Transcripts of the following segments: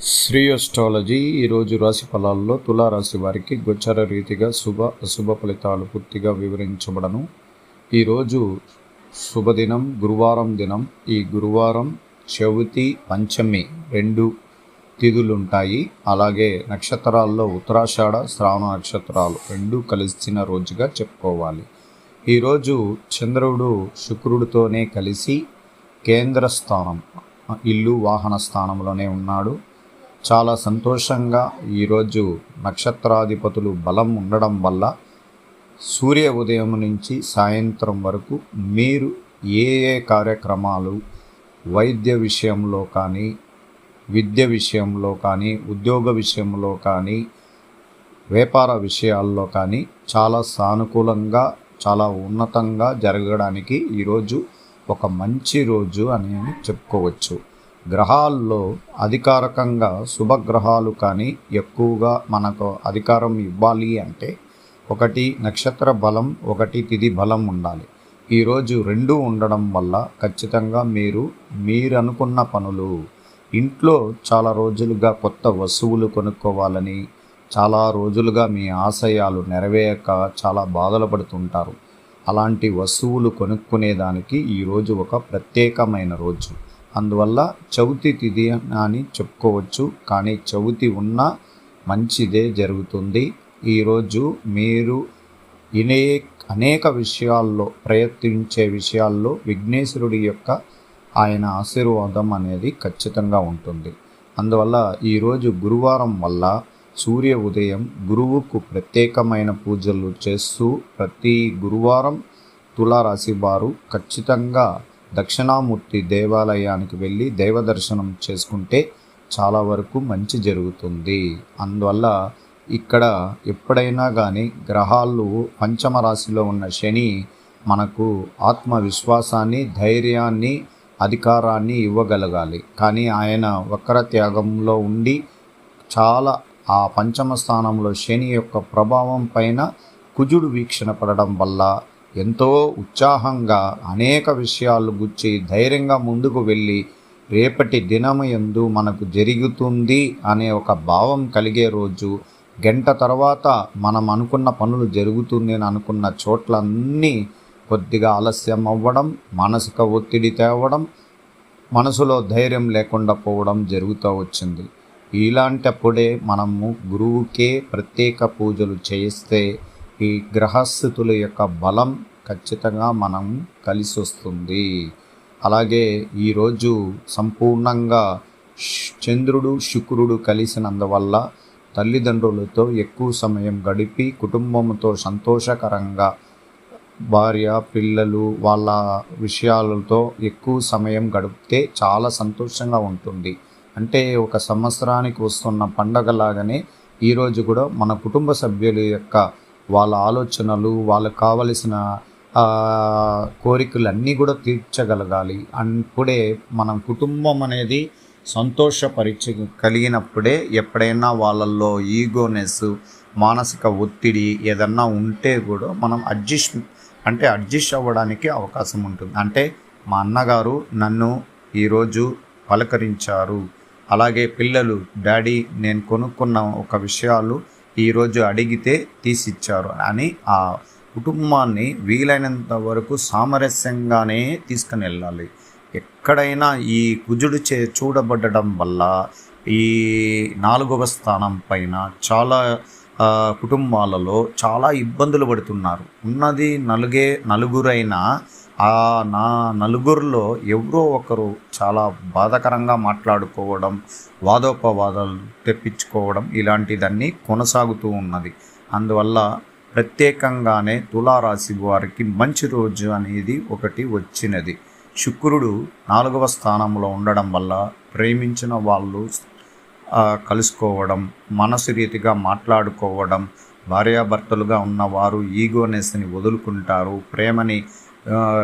Shri astrology ఈరోజు రాశి ఫలాల్లో తులారాశి వారికి గోచర రీతిగా శుభ అశుభ ఫలితాలు పూర్తిగా వివరించబడను. ఈరోజు శుభదినం గురువారం దినం. ఈ గురువారం చవితి పంచమి రెండు తిథులుంటాయి. అలాగే నక్షత్రాల్లో ఉత్తరాషాఢ శ్రావణ నక్షత్రాలు రెండు కలిసిన రోజుగా చెప్పుకోవాలి. ఈరోజు చంద్రుడు శుక్రుడితోనే కలిసి కేంద్ర స్థానం ఇల్లు వాహన స్థానంలోనే ఉన్నాడు. చాలా సంతోషంగా ఈరోజు నక్షత్రాధిపతులు బలం ఉండడం వల్ల సూర్య ఉదయం నుంచి సాయంత్రం వరకు మీరు ఏ ఏ కార్యక్రమాలు వైద్య విషయంలో కానీ విద్య విషయంలో కానీ ఉద్యోగ విషయంలో కానీ వ్యాపార విషయాల్లో కానీ చాలా సానుకూలంగా చాలా ఉన్నతంగా జరగడానికి ఈరోజు ఒక మంచి రోజు అని చెప్పుకోవచ్చు. గ్రహాల్లో అధికారకంగా శుభగ్రహాలు కానీ ఎక్కువగా మనకు అధికారం ఇవ్వాలి అంటే ఒకటి నక్షత్ర బలం ఒకటి తిది బలం ఉండాలి. ఈరోజు రెండు ఉండడం వల్ల ఖచ్చితంగా మీరు మీరు అనుకున్న పనులు ఇంట్లో చాలా రోజులుగా కొత్త వస్తువులు కొనుక్కోవాలని చాలా రోజులుగా మీ ఆశయాలు నెరవేయక చాలా బాధలు పడుతుంటారు. అలాంటి వస్తువులు కొనుక్కునేదానికి ఈరోజు ఒక ప్రత్యేకమైన రోజు. అందువల్ల చవితి తిథి అని చెప్పుకోవచ్చు. కానీ చవితి ఉన్న మంచిదే జరుగుతుంది. ఈరోజు మీరు ఇనే అనేక విషయాల్లో ప్రయత్నించే విషయాల్లో విఘ్నేశ్వరుడి యొక్క ఆయన ఆశీర్వాదం అనేది ఖచ్చితంగా ఉంటుంది. అందువల్ల ఈరోజు గురువారం వల్ల సూర్య ఉదయం గురువుకు ప్రత్యేకమైన పూజలు చేస్తూ ప్రతి గురువారం తులారాశి వారు ఖచ్చితంగా దక్షిణామూర్తి దేవాలయానికి వెళ్ళి దైవ దర్శనం చేసుకుంటే చాలా వరకు మంచి జరుగుతుంది. అందువల్ల ఇక్కడ ఎప్పుడైనా కానీ గ్రహాలు పంచమ రాశిలో ఉన్న శని మనకు ఆత్మవిశ్వాసాన్ని ధైర్యాన్ని అధికారాన్ని ఇవ్వగలగాలి. కానీ ఆయన వక్ర త్యాగంలో ఉండి చాలా ఆ పంచమ స్థానంలో శని యొక్క ప్రభావం పైన కుజుడు వీక్షణ పడడం వల్ల ఎంతో ఉత్సాహంగా అనేక విషయాలు గుచ్చి ధైర్యంగా ముందుకు వెళ్ళి రేపటి దినము ఎందు మనకు జరుగుతుంది అనే ఒక భావం కలిగే రోజు గంట తర్వాత మనం అనుకున్న పనులు జరుగుతుంది అని అనుకున్న చోట్లన్నీ కొద్దిగా ఆలస్యం అవ్వడం మానసిక ఒత్తిడి తేవడం మనసులో ధైర్యం లేకుండా పోవడం జరుగుతూ వచ్చింది. ఇలాంటప్పుడే మనము గురువుకే ప్రత్యేక పూజలు చేస్తే ఈ గ్రహస్థితుల యొక్క బలం ఖచ్చితంగా మనం కలిసి వస్తుంది అలాగే ఈరోజు సంపూర్ణంగా చంద్రుడు శుక్రుడు కలిసినందువల్ల తల్లిదండ్రులతో ఎక్కువ సమయం గడిపి కుటుంబంతో సంతోషకరంగా భార్య పిల్లలు వాళ్ళ విషయాలతో ఎక్కువ సమయం గడిపితే చాలా సంతోషంగా ఉంటుంది. అంటే ఒక సంవత్సరానికి వస్తున్న పండగలాగానే ఈరోజు కూడా మన కుటుంబ సభ్యుల యొక్క వాళ్ళ ఆలోచనలు వాళ్ళకు కావలసిన కోరికలు కూడా తీర్చగలగాలి. అప్పుడే మనం కుటుంబం అనేది సంతోషపరిచ కలిగినప్పుడే ఎప్పుడైనా వాళ్ళల్లో ఈగోనెస్ మానసిక ఒత్తిడి ఏదన్నా ఉంటే కూడా మనం అడ్జస్ట్ అంటే అడ్జస్ట్ అవ్వడానికి అవకాశం ఉంటుంది. అంటే మా అన్నగారు నన్ను ఈరోజు పలకరించారు. అలాగే పిల్లలు డాడీ నేను కొనుక్కున్న ఒక విషయాలు ఈరోజు అడిగితే తీసిచ్చారు అని ఆ కుటుంబాన్ని వీలైనంత వరకు సామరస్యంగానే తీసుకుని వెళ్ళాలి. ఎక్కడైనా ఈ కుజుడు చే చూడబడడం వల్ల ఈ నాలుగవ స్థానం పైన చాలా కుటుంబాలలో చాలా ఇబ్బందులు పడుతున్నారు. ఉన్నది నలుగే నలుగురైనా ఆ నా నలుగురిలో ఎవరో ఒకరు చాలా బాధకరంగా మాట్లాడుకోవడం వాదోపవాదాలు తెప్పించుకోవడం ఇలాంటిదన్నీ కొనసాగుతూ ఉన్నది. అందువల్ల ప్రత్యేకంగానే తులారాశి వారికి మంచి రోజు అనేది ఒకటి వచ్చినది. శుక్రుడు నాలుగవ స్థానంలో ఉండడం వల్ల ప్రేమించిన వాళ్ళు కలుసుకోవడం మనసు రీతిగా మాట్లాడుకోవడం భార్యాభర్తలుగా ఉన్నవారు ఈగోనెస్ని వదులుకుంటారు ప్రేమని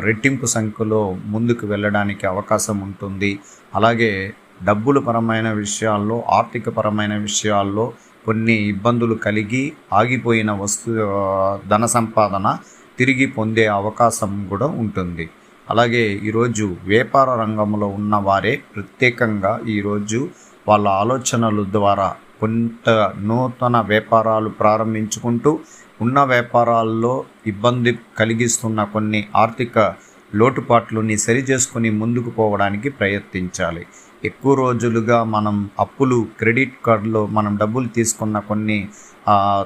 రెట్టింపు సంఖ్యలో ముందుకు వెళ్ళడానికి అవకాశం ఉంటుంది. అలాగే డబ్బుల పరమైన విషయాల్లో ఆర్థిక పరమైన విషయాల్లో కొన్ని ఇబ్బందులు కలిగి ఆగిపోయిన వస్తు ధన సంపాదన తిరిగి పొందే అవకాశం కూడా ఉంటుంది. అలాగే ఈరోజు వ్యాపార రంగంలో ఉన్నవారే ప్రత్యేకంగా ఈరోజు వాళ్ళ ఆలోచనల ద్వారా కొంత నూతన వ్యాపారాలు ప్రారంభించుకుంటూ ఉన్న వ్యాపారాల్లో ఇబ్బంది కలిగిస్తున్న కొన్ని ఆర్థిక లోటుపాట్లని సరిచేసుకుని ముందుకు పోవడానికి ప్రయత్నించాలి. ఎక్కువ రోజులుగా మనం అప్పులు క్రెడిట్ కార్డులో మనం డబ్బులు తీసుకున్న కొన్ని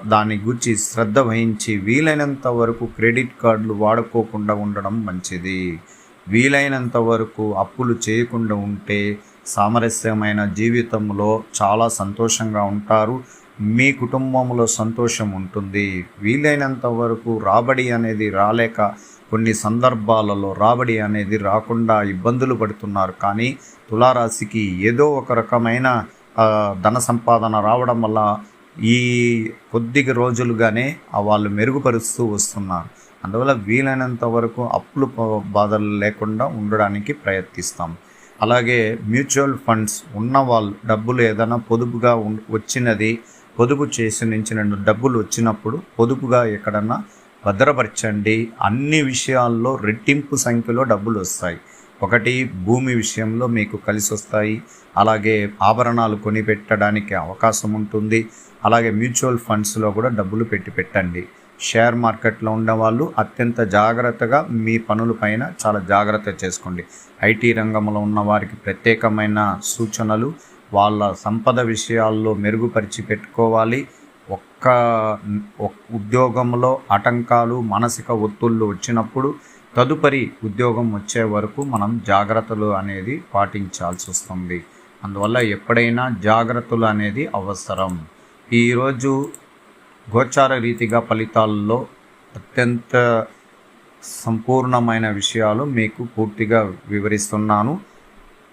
దాని గురించి శ్రద్ధ వహించి వీలైనంత వరకు క్రెడిట్ కార్డులు వాడుకోకుండా ఉండడం మంచిది. వీలైనంత వరకు అప్పులు చేయకుండా ఉంటే సామరస్యమైన జీవితంలో చాలా సంతోషంగా ఉంటారు. మీ కుటుంబంలో సంతోషం ఉంటుంది. వీలైనంత వరకు రాబడి అనేది రాలేక కొన్ని సందర్భాలలో రాబడి అనేది రాకుండా ఇబ్బందులు పడుతున్నారు. కానీ తులారాశికి ఏదో ఒక రకమైన ధన సంపాదన రావడం వల్ల ఈ కొద్ది రోజులుగానే వాళ్ళు మెరుగుపరుస్తూ వస్తున్నారు. అందువల్ల వీలైనంత వరకు అప్పులు బాధలు లేకుండా ఉండడానికి ప్రయత్నిస్తాం. అలాగే మ్యూచువల్ ఫండ్స్ ఉన్న వాళ్ళు డబ్బులు ఏదైనా పొదుపుగా ఉన్- వచ్చినది పొదుపు చేసి నుంచి నన్ను డబ్బులు వచ్చినప్పుడు పొదుపుగా ఎక్కడన్నా భద్రపరచండి. అన్ని విషయాల్లో రెట్టింపు సంఖ్యలో డబ్బులు వస్తాయి. ఒకటి భూమి విషయంలో మీకు కలిసి వస్తాయి. అలాగే ఆభరణాలు కొనిపెట్టడానికి అవకాశం ఉంటుంది. అలాగే మ్యూచువల్ ఫండ్స్లో కూడా డబ్బులు పెట్టి పెట్టండి. షేర్ మార్కెట్లో ఉండేవాళ్ళు అత్యంత జాగ్రత్తగా మీ పనుల పైన చాలా జాగ్రత్త చేసుకోండి. ఐటీ రంగంలో ఉన్న వారికి ప్రత్యేకమైన సూచనలు వాళ్ళ సంపద విషయాల్లో మెరుగుపరిచి పెట్టుకోవాలి. ఒక్క ఒక్- ఉద్యోగంలో ఆటంకాలు మానసిక ఒత్తుళ్ళు వచ్చినప్పుడు తదుపరి ఉద్యోగం వచ్చే వరకు మనం జాగ్రత్తలు అనేది పాటించాల్సి వస్తుంది. అందువల్ల ఎప్పుడైనా జాగ్రత్తలు అనేది అవసరం. ఈరోజు గోచార రీతిగా ఫలితాల్లో అత్యంత సంపూర్ణమైన విషయాలు మీకు పూర్తిగా వివరిస్తున్నాను.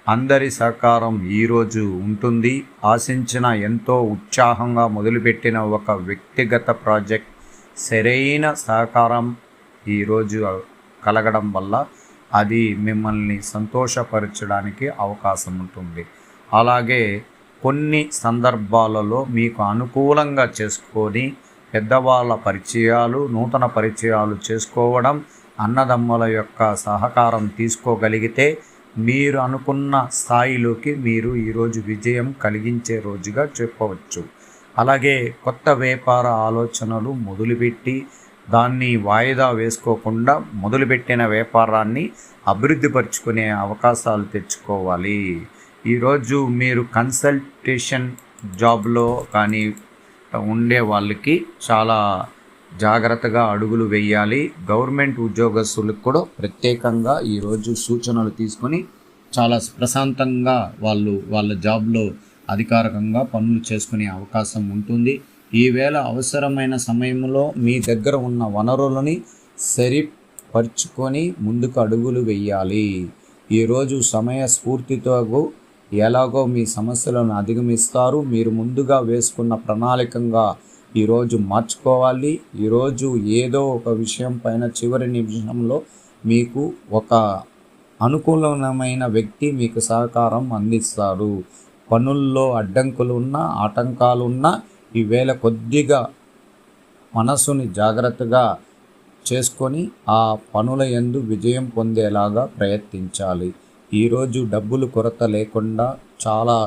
అందరి సహకారం ఈరోజు ఉంటుంది. ఆశించిన ఎంతో ఉత్సాహంగా మొదలుపెట్టిన ఒక వ్యక్తిగత ప్రాజెక్ట్ సరైన సహకారం ఈరోజు కలగడం వల్ల అది మిమ్మల్ని సంతోషపరచడానికి అవకాశం ఉంటుంది. అలాగే కొన్ని సందర్భాలలో మీకు అనుకూలంగా చేసుకొని పెద్దవాళ్ళ పరిచయాలు నూతన పరిచయాలు చేసుకోవడం అన్నదమ్ముల యొక్క సహకారం తీసుకోగలిగితే మీరు అనుకున్న స్థాయిలోకి మీరు ఈరోజు విజయం కలిగించే రోజుగా చెప్పవచ్చు. అలాగే కొత్త వ్యాపార ఆలోచనలు మొదలుపెట్టి దాన్ని వాయిదా వేసుకోకుండా మొదలుపెట్టిన వ్యాపారాన్ని అభివృద్ధిపరుచుకునే అవకాశాలు తెచ్చుకోవాలి. ఈరోజు మీరు కన్సల్టేషన్ జాబ్లో కానీ ఉండే వాళ్ళకి చాలా జాగ్రత్తగా అడుగులు వేయాలి. గవర్నమెంట్ ఉద్యోగస్తులకు కూడా ప్రత్యేకంగా ఈరోజు సూచనలు తీసుకొని చాలా ప్రశాంతంగా వాళ్ళు వాళ్ళ జాబ్లో అధికారికంగా పనులు చేసుకునే అవకాశం ఉంటుంది. ఈవేళ అవసరమైన సమయంలో మీ దగ్గర ఉన్న వనరులని సరిపరుచుకొని ముందుకు అడుగులు వేయాలి. ఈరోజు సమయ స్ఫూర్తితో ఎలాగో మీ సమస్యలను అధిగమిస్తారు. మీరు ముందుగా వేసుకున్న ప్రణాళికంగా ఈరోజు మార్చుకోవాలి. ఈరోజు ఏదో ఒక విషయం పైన చివరి నిమిషంలో మీకు ఒక అనుకూలమైన వ్యక్తి మీకు సహకారం అందిస్తారు పనుల్లో అడ్డంకులు ఉన్నా ఆటంకాలు ఉన్నా ఈవేళ కొద్దిగా మనసుని జాగ్రత్తగా చేసుకొని ఆ పనుల ఎందు విజయం పొందేలాగా ప్రయత్నించాలి. ఈరోజు డబ్బులు కొరత లేకుండా చాలా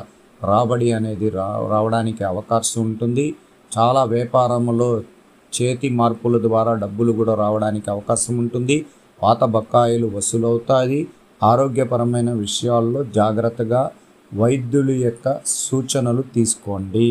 రాబడి అనేది రా రావడానికి అవకాశం ఉంటుంది. చాలా వ్యాపారంలో చేతి మార్పుల ద్వారా డబ్బులు కూడా రావడానికి అవకాశం ఉంటుంది. పాత బకాయిలు వసూలవుతాయి. ఆరోగ్యపరమైన విషయాల్లో జాగ్రత్తగా వైద్యుల యొక్క సూచనలు తీసుకోండి.